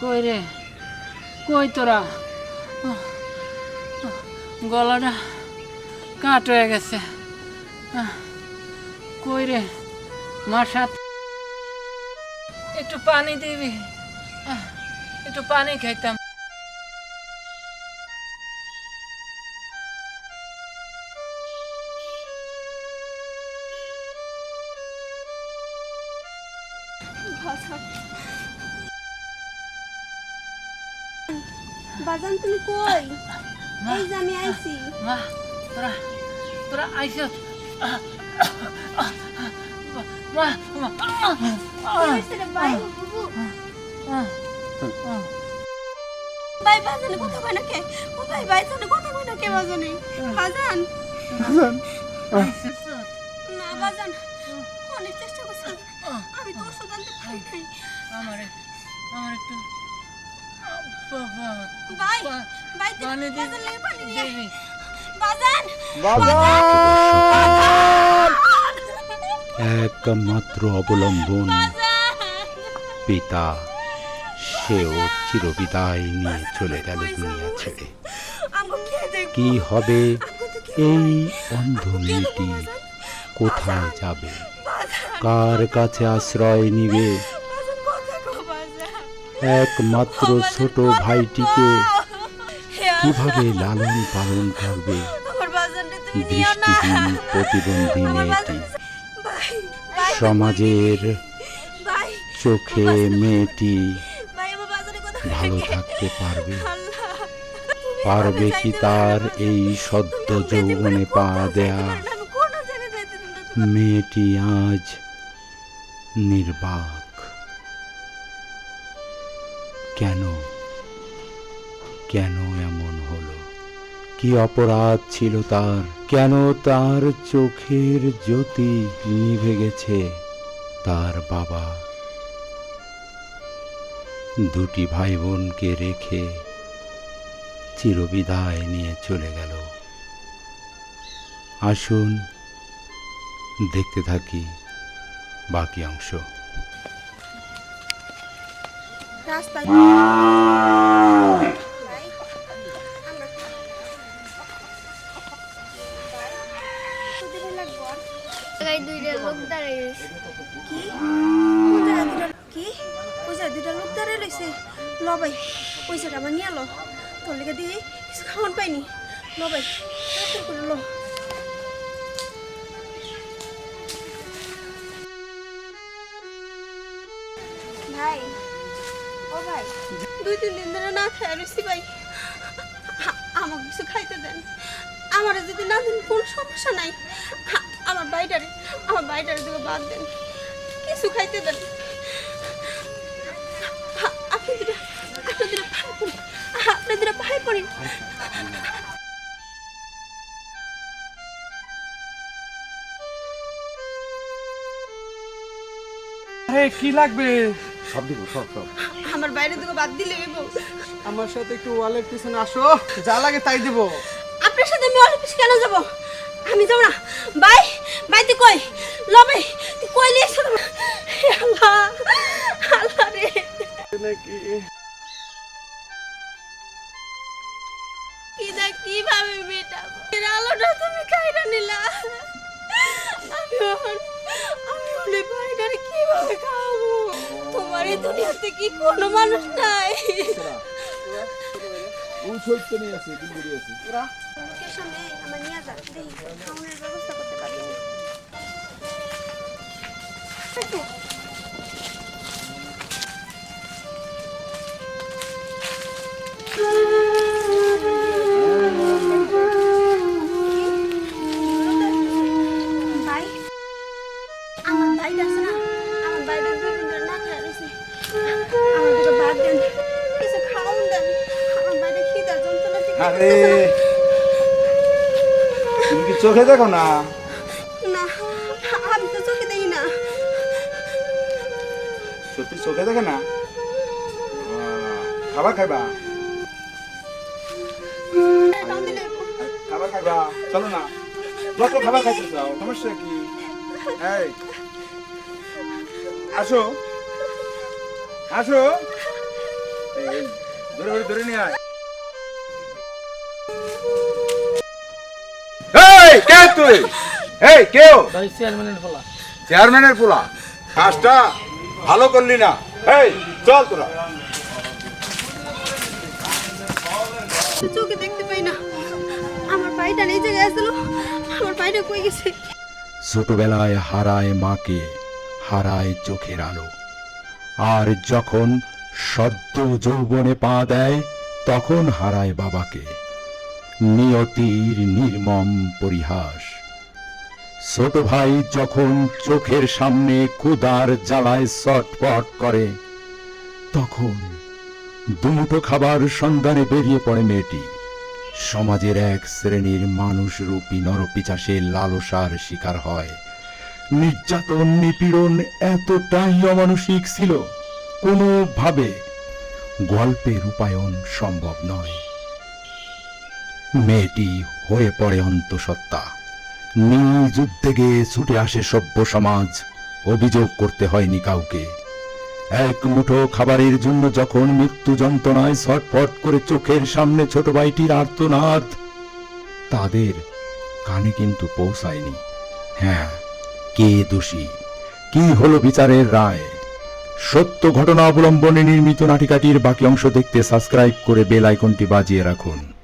কই রে? কই তোরা? গলাটা কাট হয়ে গেছে। কই রে? মার একটু পানি দিবি। একটু পানি খাইতাম। বাজান তুমি কই? এই যে আমি আইছি। মা তোরা তোরা আইস মা মা ভাই? বাজানে কথা কই না কে? ও ভাই সাথে কথা কই না কে বাজানে? বাজান। তো? না বাজান অনেক চেষ্টা করছি। আমি তো ওষুধ আনতে পারি আমার আমার একটু একমাত্র অবলম্বন। পিতা সেও চিরবিদায় নিয়ে চলে গেল দুনিয়া ছেড়ে। কে হবে? এই অন্ধ মেয়েটি কোথায় যাবে? কার কাছে আশ্রয় নিবে? একমাত্র ছোট ভাইটিকে কীভাবে লালন পালন করবে? দৃষ্টিহীন প্রতিবন্ধী মেয়েটি। সমাজের চোখে মেয়েটি ভালো থাকতে পারবে। পারবে কি তার এই সদ্য যৌবনে পা দেয়া। মেয়েটি আজ নির্বাক। কেন? কেন এমন হলো? কি অপরাধ ছিল তার? কেন তার চোখের জ্যোতি নিভে গেছে? তার বাবা দুটি ভাই বোনকে রেখে চিরবিদায় নিয়ে চলে গেল। আসুন দেখতে থাকি বাকি অংশ। রাস্তায় ভাই, আমরা- কতদিন লাগবো আর? জায়গায় দুইটা লোক দাঁড়িয়ে রয়েছে কি? কোন জায়গায় দুইটা- কি? ওই জায়গায় দুইটা লোক দাঁড়িয়ে রইছে। ল ভাই, ওই জায়গা আমার নিয়ে লো। তোর লেগে দিয়ে কিছু খাওয়ান পাইনি। ল ভাই, তাড়াতাড়ি করে ল। ভাই ও ভাই দুই তিন দিন ধরে না খেয়ে রয়েছি ভাই। আমাকে কিছু খাইতে দেন। আমার যদি না দেন কোনো সমস্যা নাই। আমার বাইটারে আমার বাইটারে দিকে বাদ দেন। কিছু খাইতে দেন। আপনি দুটা আপনি দুটা ভাই পড়ি আপনি দুটা ভাই পড়ি। আরে কি লাগবে? আমার বাইরে দিকে বাদ দিলে হইব। আমার সাথে একটু ওয়ালের পিছনে আসো। যা লাগে তাই দেবো। আপনার সাথে আমি অফিস কেন যাব? আমি যাব না। বাই বাই তুই কই? ল ভাই তুই কই লিয়ে এসে আল্লাহ আল্লাহ রে। নাকি? কি না কীভাবে মেটাবো? এর আলোটা তুমি খাইরা নিলা এই দুনিয়াতে কি কোনো মানুষ নাই। আমার নিয়ে আরে। তুমি কি চোখে দেখো না? না আমি তো চোখে দেখি না। সত্যি চোখে দেখে না? খাবার খাইবা? খাবার খাইবা? চলো না। যত খাবার খাইতে চাও সমস্যা কি? এই আসো। আসো। ধরে ধরে ধরে নিয়ে আয়। তুই? এই কেউ? চেয়ারম্যানের পোলা। কাজটা ভালো করলি না। এই চল তোরা। চোখে দেখতে পাই না। আমার পাইটা এই জায়গায় আসলো আমার পাইটা কই গেছে? ছোটবেলায় হারায় মাকে হারায় চোখের আলো। আর যখন সদ্য যৌবনে পা দেয় তখন হারায় বাবাকে। নিয়তির নির্মম পরিহাস। ছোট ভাই যখন চোখের সামনে ক্ষুদার জ্বালায় ছটপট করে, তখন দুমুঠো খাবার সন্ধানে বেরিয়ে পড়ে মেয়েটি। সমাজের এক শ্রেণির মানুষ মানুষরূপী নরপিচাসের লালসার শিকার হয়। নির্যাতন, নিপীড়ন এতটাই অমানসিক ছিল, কোনোভাবে গল্পে রূপায়ণ সম্ভব নয়। মেয়েটি হয়ে পড়ে অন্তঃসত্ত্বা। নিজ উদ্যোগে ছুটে আসে সভ্য সমাজ অভিযোগ করতে হয়নি কাউকে। এক মুঠো খাবারের জন্য যখন মৃত্যু যন্ত্রণায় ছটফট করে চোখের সামনে ছোট ভাইটির আর্তনাদ, তাদের কানে কিন্তু পৌঁছায়নি। হ্যাঁ কে দোষী? কি হলো বিচারের রায়? সত্য ঘটনা অবলম্বনে নির্মিত নাটিকাটির বাকি অংশ দেখতে সাবস্ক্রাইব করে বেল আইকনটি বাজিয়ে রাখুন।